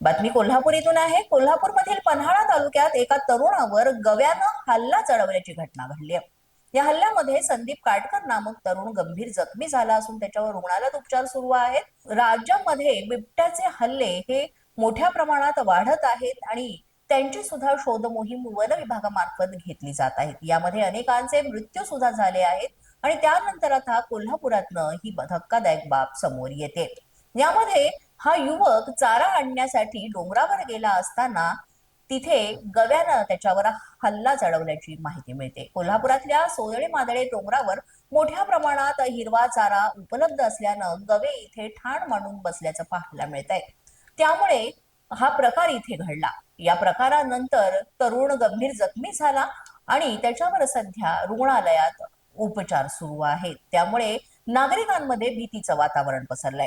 बातमी कोल्हापूर इथून आहे. कोल्हापूरमधील पन्हाळा तालुक्यात एका तरुणावर गव्यानं हल्ला चढवल्याची घटना घडली आहे. या हल्ल्यामध्ये संदीप काटकर नामक तरुण गंभीर जखमी झाला असून त्याच्यावर रुग्णालयात उपचार सुरू आहेत. राज्यामध्ये बिबट्याचे हल्ले हे मोठ्या प्रमाणात वाढत आहेत आणि त्यांची सुद्धा शोध मोहीम वन विभागामार्फत घेतली जात आहेत यामध्ये अनेकांचे मृत्यू सुद्धा झाले आहेत आणि त्यानंतर आता कोल्हापुरातनं ही धक्कादायक बाब समोर येते. यामध्ये हा युवक चारा आणण्यासाठी डोंगरावर गेला असताना तिथे गव्यानं त्याच्यावर हल्ला चढवल्याची माहिती मिळते. कोल्हापुरातल्या सोदळे मादळे डोंगरावर मोठ्या प्रमाणात हिरवा चारा उपलब्ध असल्यानं गवे इथे ठाण मांडून बसल्याचं पाहायला मिळत आहे त्यामुळे हा प्रकार इथे घडला. या प्रकारानंतर तरुण गंभीर जखमी झाला आणि त्याच्यावर सध्या रुग्णालयात उपचार सुरू आहेत. त्यामुळे नागरिकांमध्ये भीतीचं वातावरण पसरलंय.